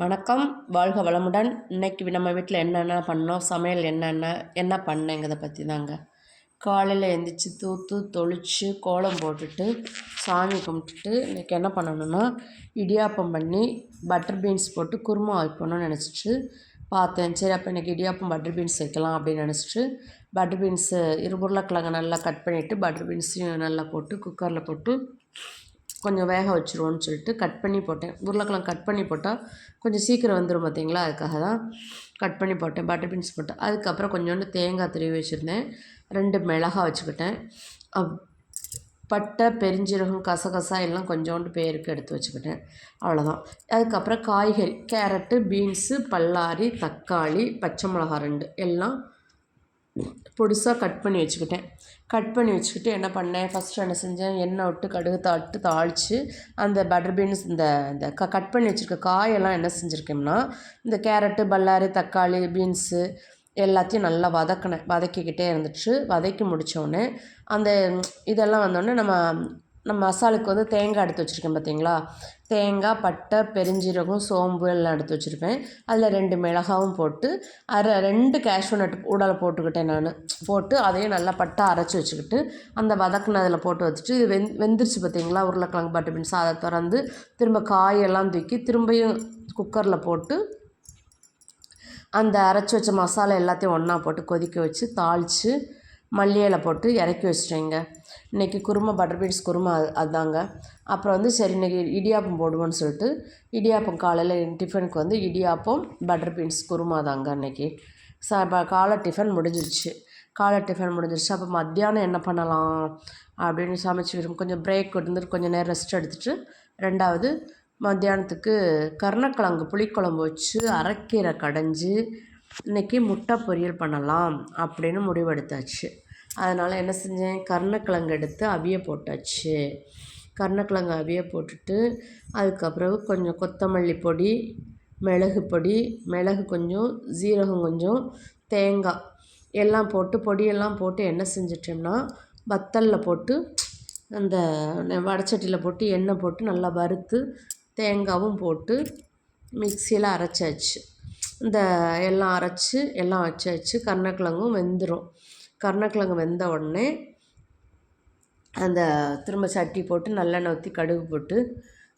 வணக்கம். வாழ்க வளமுடன். இன்னைக்கு நம்ம வீட்டில் என்னென்ன பண்ணோம்? சமையல் என்னென்ன? என்ன பண்ணேங்கிறத பற்றி தாங்க காலையில் எழுந்திரிச்சி தூத்து தொளிச்சு கோலம் போட்டுட்டு சாமி கும்பிட்டுட்டு இன்றைக்கி என்ன பண்ணணும்னா இடியாப்பம் பண்ணி பட்டர் பீன்ஸ் போட்டு குருமா வைப்பணும்னு நினச்சிட்டு பார்த்தேன். சரி அப்போ இன்றைக்கி இடியாப்பம் பட்டர் பீன்ஸ் வைக்கலாம் அப்படின்னு நினச்சிட்டு பட்டர் பீன்ஸு இரு உருளைக்கிழங்கு நல்லா கட் பண்ணிவிட்டு பட்டர் பீன்ஸையும் நல்லா போட்டு குக்கரில் போட்டு கொஞ்சம் வேக வச்சுருவோன்னு சொல்லிட்டு கட் பண்ணி போட்டேன். உருளைக்கிழங்கு கட் பண்ணி போட்டால் கொஞ்சம் சீக்கிரம் வந்துடும் பார்த்தீங்களா அதுக்காக தான் கட் பண்ணி போட்டேன். பட்டர் பீன்ஸ் போட்டேன் அதுக்கப்புறம் கொஞ்சோண்டு தேங்காய் துருவி வச்சுருந்தேன். ரெண்டு மிளகா வச்சுக்கிட்டேன். பட்டை பெருஞ்சீரகம் கசகசா எல்லாம் கொஞ்சோண்டு பேருக்கு எடுத்து வச்சுக்கிட்டேன். அவ்வளோதான் அதுக்கப்புறம் காய்கறி கேரட்டு பீன்ஸு பல்லாரி தக்காளி பச்சை மிளகா ரெண்டு எல்லாம் பொடிசாக கட் பண்ணி வச்சுக்கிட்டேன். கட் பண்ணி வச்சுக்கிட்டு என்ன பண்ணேன்? ஃபஸ்ட்டு என்ன செஞ்சேன்? எண்ணெய் விட்டு கடுகு தாட்டு தாளித்து அந்த பட்டர் பீன்ஸ் இந்த இந்த க கட் பண்ணி வச்சுருக்க காயெல்லாம் என்ன செஞ்சுருக்கோம்னா இந்த கேரட்டு பல்லாரி தக்காளி பீன்ஸு எல்லாத்தையும் நல்லா வதக்கினேன். வதக்கிக்கிட்டே இருந்துச்சு. வதக்கி முடித்தோடனே அந்த இதெல்லாம் வந்தோடனே நம்ம நம்ம மசாலுக்கு வந்து தேங்காய் எடுத்து வச்சுருக்கேன் பார்த்தீங்களா தேங்காய் பட்டை பெருஞ்சீரகம் சோம்பு எல்லாம் எடுத்து வச்சுருப்பேன். அதில் ரெண்டு மிளகாவும் போட்டு அரை ரெண்டு கேஷ்யூ நட்டு உடலை போட்டுக்கிட்டேன் நான். போட்டு அதையும் நல்லா பட்டை அரைச்சி வச்சுக்கிட்டு அந்த வதக்குன அதில் போட்டு வச்சுட்டு இது வெந் வெந்துருச்சு பார்த்தீங்களா உருளைக்கிழங்கு பட்டு பீன்ஸ் அதை திறந்து திரும்ப காயெல்லாம் தூக்கி திரும்பியும் குக்கரில் போட்டு அந்த அரைச்சி வச்ச மசாலா எல்லாத்தையும் ஒன்றா போட்டு கொதிக்க வச்சு தாளித்து மல்லி போட்டு இறக்கி வச்சிட்டேங்க. இன்றைக்கி குருமா பட்டர் பீன்ஸ் குருமா அது அதுதாங்க. அப்புறம் வந்து சரி இன்றைக்கி இடியாப்பம் போடுவோன்னு சொல்லிட்டு இடியாப்பம் காலையில் டிஃபனுக்கு வந்து இடியாப்பம் பட்டர் பீன்ஸ் குருமா தாங்க இன்றைக்கி ச காலை டிஃபன் முடிஞ்சிருச்சு. காலை டிஃபன் முடிஞ்சிருச்சு. அப்போ மத்தியானம் என்ன பண்ணலாம் அப்படின்னு சமைச்சு கொஞ்சம் பிரேக் இருந்துட்டு கொஞ்சம் நேரம் ரெஸ்ட் எடுத்துகிட்டு ரெண்டாவது மத்தியானத்துக்கு கருணக்கிழங்கு புளிக்குழம்பு வச்சு அரைக்கீரை கடைஞ்சி இன்றைக்கி முட்டை பொரியல் பண்ணலாம் அப்படின்னு முடிவெடுத்தாச்சு. அதனால் என்ன செஞ்சேன்? கருணக்கிழங்கு எடுத்து அவிய போட்டாச்சு. கருணக்கிழங்கு அவிய போட்டுட்டு அதுக்கப்புறம் கொஞ்சம் கொத்தமல்லி பொடி மிளகு பொடி மிளகு கொஞ்சம் ஜீரகம் கொஞ்சம் தேங்காய் எல்லாம் போட்டு பொடியெல்லாம் போட்டு என்ன செஞ்சிட்டோம்னா வத்தலில் போட்டு அந்த வடச்சட்டியில் போட்டு எண்ணெய் போட்டு நல்லா வறுத்து தேங்காவும் போட்டு மிக்சியில் அரைச்சாச்சு. இந்த எல்லாம் அரைச்சி எல்லாம் வச்சாச்சு. கருணக்கிழங்கும் வெந்துடும் கருணக்கிழங்கு வெந்த உடனே அந்த திரும்ப சட்டி போட்டு நல்லெண்ணெய் ஊற்றி கடுகு போட்டு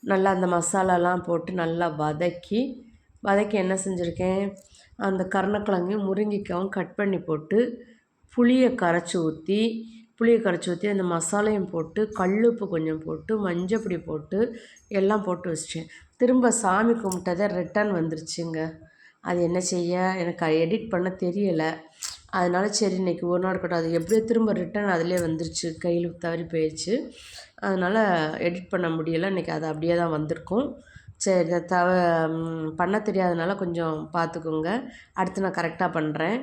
நல்லா அந்த மசாலாலாம் போட்டு நல்லா வதக்கி வதக்கி என்ன செஞ்சுருக்கேன்? அந்த கருணக்கிழங்கையும் முருங்கைக்காயும் கட் பண்ணி போட்டு புளியை கரைச்சி ஊற்றி புளியை கரைச்சி ஊற்றி அந்த மசாலையும் போட்டு கல்லுப்பு கொஞ்சம் போட்டு மஞ்சப்பொடி போட்டு எல்லாம் போட்டு வச்சிட்டேன். திரும்ப சாமி கும்பிட்டதே ரிட்டன் வந்துருச்சுங்க. அது என்ன செய்ய? எனக்கு எடிட் பண்ண தெரியலை. அதனால சரி இன்றைக்கி ஒரு நாள் இருக்கட்டும். அது எப்படியோ திரும்ப ரிட்டன் அதிலே வந்துருச்சு. கையில் தவறி போயிடுச்சு அதனால் எடிட் பண்ண முடியலை. இன்றைக்கி அது அப்படியே தான் வந்திருக்கும். சரி தவ பண்ண தெரியாதனால கொஞ்சம் பார்த்துக்கோங்க. அடுத்து நான் கரெக்டாக பண்ணுறேன்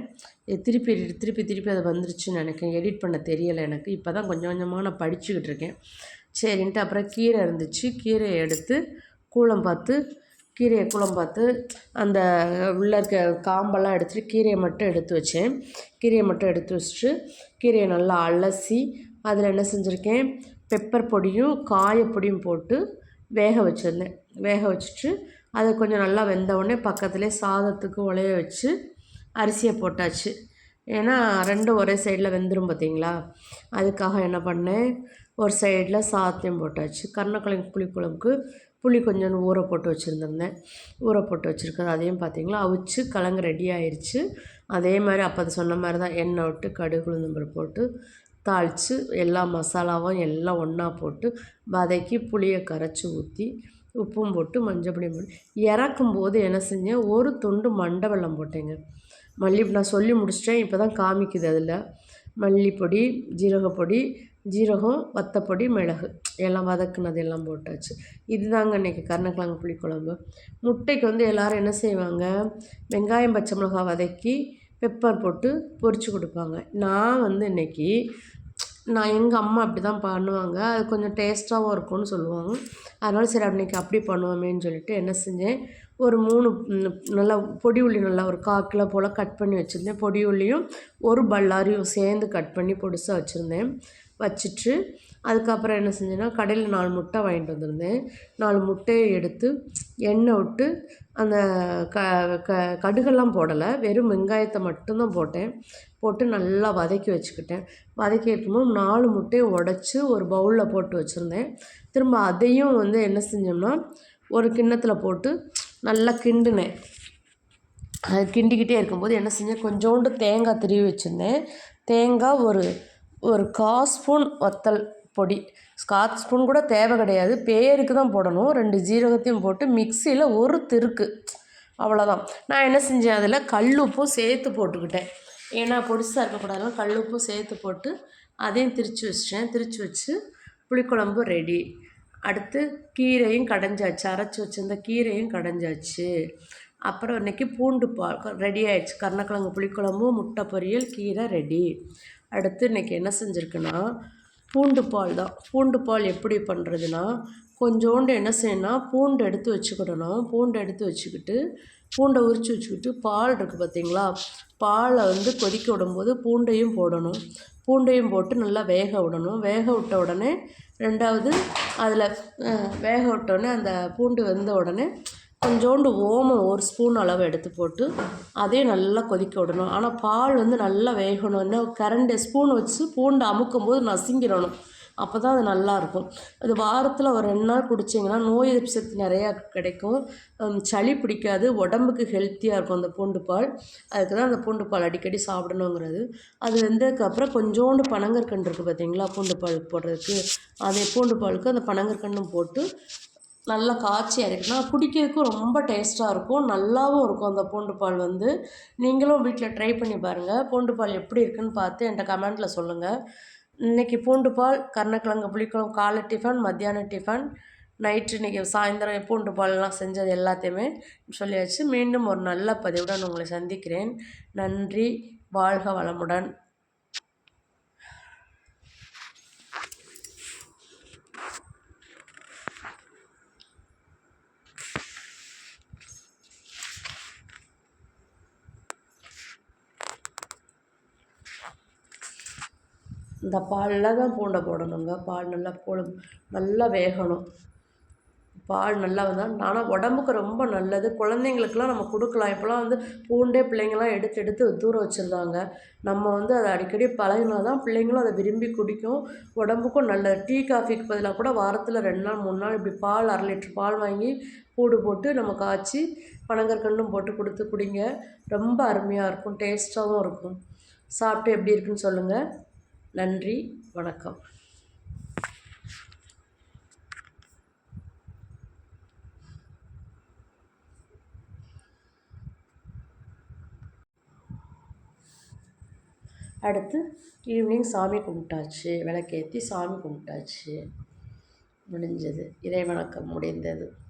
திருப்பி திருப்பி திருப்பி அது வந்துருச்சுன்னு நினைக்கிறேன். எடிட் பண்ண தெரியலை எனக்கு. இப்போ தான் கொஞ்சம் கொஞ்சமாக நான் படிச்சுக்கிட்டு இருக்கேன். சரின்ட்டு அப்புறம் கீரை இருந்துச்சு. கீரையை எடுத்து கூலம் பார்த்து கீரையை குழம்பு பார்த்து அந்த உள்ளே இருக்க காம்பெல்லாம் எடுத்துகிட்டு கீரையை மட்டும் எடுத்து வச்சேன். கீரையை மட்டும் எடுத்து வச்சுட்டு கீரையை நல்லா அலசி அதில் என்ன செஞ்சுருக்கேன்? பெப்பர் பொடியும் காயப்பொடியும் போட்டு வேக வச்சுருந்தேன். வேக வச்சுட்டு அதை கொஞ்சம் நல்லா வெந்த உடனே பக்கத்துலேயே சாதத்துக்கு உலைய வச்சு அரிசியை போட்டாச்சு. ஏன்னா ரெண்டும் ஒரே சைடில் வெந்துடும் பார்த்தீங்களா? அதுக்காக என்ன பண்ணேன்? ஒரு சைடில் சாதத்தையும் போட்டாச்சு. கருணக்கிழங்கு புளிக்குழம்புக்கு புளி கொஞ்சம் ஊற போட்டு வச்சுருந்துருந்தேன். ஊற போட்டு வச்சுருக்கேன் அதையும் பார்த்தீங்களா? அவிச்சு கலங்க ரெடி ஆயிடுச்சு அதே மாதிரி அப்போ அது சொன்ன மாதிரி தான் எண்ணெய் விட்டு கடுகு உளுந்தம்பருப்பு போட்டு தாளித்து எல்லா மசாலாவும் எல்லாம் ஒன்றா போட்டு வதக்கி புளியை கரைச்சி ஊற்றி உப்பும் போட்டு மஞ்சள் பொடியும் போட்டு இறக்கும்போது என்ன செஞ்சேன்? ஒரு துண்டு மண்டை வெள்ளம் போட்டேங்க. மல்லி நான் சொல்லி முடிச்சிட்டேன். இப்போ தான் காமிக்குது அதில். மல்லிப்பொடி ஜீரகப்பொடி ஜீரகம் வத்தப்பொடி மிளகு. எல்லாம் வதக்குனது எல்லாம் போட்டாச்சு. இதுதாங்க இன்றைக்கி கருணக்கிழங்கு புளிக்குழம்பு. முட்டைக்கு வந்து எல்லோரும் என்ன செய்வாங்க? வெங்காயம் பச்சை மிளகாய் வதக்கி பெப்பர் போட்டு பொரித்து கொடுப்பாங்க. நான் வந்து இன்றைக்கி நான் எங்கள் அம்மா அப்படி தான் பண்ணுவாங்க. அது கொஞ்சம் டேஸ்ட்டாகவும் இருக்கும்னு சொல்லுவாங்க. அதனால சரி அன்றைக்கி அப்படி பண்ணுவோமேன்னு சொல்லிட்டு என்ன செஞ்சேன்? ஒரு மூணு நல்லா பொடி உள்ளி நல்லா ஒரு கால் கிலோ போல் கட் பண்ணி வச்சுருந்தேன். பொடி உள்ளியும் ஒரு பல்லாரியும் சேர்ந்து கட் பண்ணி பொடிசாக வச்சுருந்தேன். வச்சுட்டு அதுக்கப்புறம் என்ன செஞ்சேன்னா கடையில் நாலு முட்டை வாங்கிட்டு வந்திருந்தேன். நாலு முட்டையை எடுத்து எண்ணெய் விட்டு அந்த க க கடுகெல்லாம் போடலை. வெறும் வெங்காயத்தை மட்டும்தான் போட்டேன். போட்டு நல்லா வதக்கி வச்சுக்கிட்டேன். வதக்கி வைக்கும்போது நாலு முட்டையை உடச்சி ஒரு பவுலில் போட்டு வச்சுருந்தேன். திரும்ப அதையும் வந்து என்ன செஞ்சோம்னா ஒரு கிண்ணத்தில் போட்டு நல்லா கிண்டினேன். அது கிண்டிக்கிட்டே இருக்கும்போது என்ன செஞ்சேன் கொஞ்சோண்டு தேங்காய் திருவி வச்சுருந்தேன். தேங்காய் ஒரு ஒரு கால் ஸ்பூன் வத்தல் பொடி. கால் ஸ்பூன் கூட தேவை கிடையாது. பேருக்கு தான் போடணும். ரெண்டு ஜீரகத்தையும் போட்டு மிக்சியில் ஒரு திருக்கு. அவ்வளோதான் நான் என்ன செஞ்சேன் அதில் கல் உப்பும் சேர்த்து போட்டுக்கிட்டேன். ஏன்னா பொடிசாக இருக்கக்கூடாதுலாம் கல் உப்பும் சேர்த்து போட்டு அதையும் திரித்து வச்சிட்டேன். திரித்து வச்சு புளிக்குழம்பு ரெடி அடுத்து கீரையும் கடைஞ்சாச்சு. அரைச்சி வச்சிருந்த கீரையும் கடைஞ்சாச்சு. அப்புறம் இன்றைக்கி பூண்டு பா ரெடி ஆயிடுச்சு. கருணக்கிழங்கு புளிக்குழம்பு முட்டை பொரியல் கீரை ரெடி அடுத்து இன்றைக்கி என்ன செஞ்சுருக்குன்னா பூண்டு பால் தான். பூண்டு பால் எப்படி பண்ணுறதுனா கொஞ்சோண்டு என்ன செய்யணும் பூண்டு எடுத்து வச்சுக்கிடணும். பூண்டு எடுத்து வச்சுக்கிட்டு பூண்டை உரித்து வச்சுக்கிட்டு பால் இருக்குது பார்த்தீங்களா பாலை வந்து கொதிக்க விடும்போது பூண்டையும் போடணும். பூண்டையும் போட்டு நல்லா வேக விடணும். வேக விட்ட உடனே ரெண்டாவது அதில் வேக விட்டோடனே அந்த பூண்டு வெந்த உடனே கொஞ்சோண்டு ஓமம் ஒரு ஸ்பூன் அளவு எடுத்து போட்டு அதையும் நல்லா கொதிக்க விடணும். ஆனால் பால் வந்து நல்லா வேகணும். இன்னும் கரண்டு ஸ்பூன் வச்சு பூண்டு அமுக்கும் போது நசுங்கிடணும். அப்போ தான் அது நல்லாயிருக்கும் அது வாரத்தில் ஒரு ரெண்டு நாள் குடிச்சிங்கன்னா நோய் எதிர்ப்பு சக்தி நிறையா கிடைக்கும். சளி பிடிக்காது. உடம்புக்கு ஹெல்த்தியாக இருக்கும் அந்த பூண்டு பால். அதுக்கு தான் அந்த பூண்டு பால் அடிக்கடி சாப்பிடணுங்கிறது. அது வெந்ததுக்கப்புறம் கொஞ்சோண்டு பனங்கற்கண்டு இருக்குது பார்த்தீங்களா பூண்டு பால் போடுறதுக்கு. அதே பூண்டு பாலுக்கு அந்த பனங்கற்கண்டும் போட்டு நல்லா காய்ச்சி இறக்கினா குடிக்கிறதுக்கும் ரொம்ப டேஸ்ட்டாக இருக்கும். நல்லாவும் இருக்கும் அந்த பூண்டு பால் வந்து. நீங்களும் வீட்டில் ட்ரை பண்ணி பாருங்கள் பூண்டு பால் எப்படி இருக்குன்னு பார்த்து என்கிட்ட கமெண்ட்டில் சொல்லுங்கள் இன்றைக்கி பூண்டு பால் கருணக்கிழங்கு புளிக்குழம்பு காலை டிஃபன் மத்தியான டிஃபன் நைட்டு இன்றைக்கி சாயந்தரம் பூண்டு பால்லாம் செஞ்சது எல்லாத்தையுமே சொல்லியாச்சு. மீண்டும் ஒரு நல்ல பதிவுடன் உங்களை சந்திக்கிறேன். நன்றி. வாழ்க வளமுடன். இந்த பாலில் தான் பூண்டை போடணுங்க. பால் நல்லா போ நல்லா வேகணும். பால் நல்லா வந்தால் ஆனால் உடம்புக்கு ரொம்ப நல்லது. குழந்தைங்களுக்குலாம் நம்ம கொடுக்கலாம். இப்போலாம் வந்து பூண்டே பிள்ளைங்களாம் எடுத்து எடுத்து தூரம் வச்சுருந்தாங்க. நம்ம வந்து அதை அடிக்கடி பழகினா தான் பிள்ளைங்களும் அதை விரும்பி குடிக்கும். உடம்புக்கும் நல்லது. டீ காஃபிக்கு பதிலாக கூட வாரத்தில் ரெண்டு நாள் மூணு நாள் இப்படி பால் அரை லிட்ரு பால் வாங்கி பூடு போட்டு நம்ம காய்ச்சி பனங்கற்கண்ணும் போட்டு கொடுத்து குடிங்க. ரொம்ப அருமையாக இருக்கும். டேஸ்ட்டாகவும் இருக்கும். சாப்பிட்டு எப்படி இருக்குன்னு சொல்லுங்கள் நன்றி வணக்கம். அடுத்து ஈவினிங் சாமி கும்பிட்டாச்சு விளக்கேற்றி சாமி கும்பிட்டாச்சு. முடிஞ்சது. இறை வணக்கம் முடிந்தது.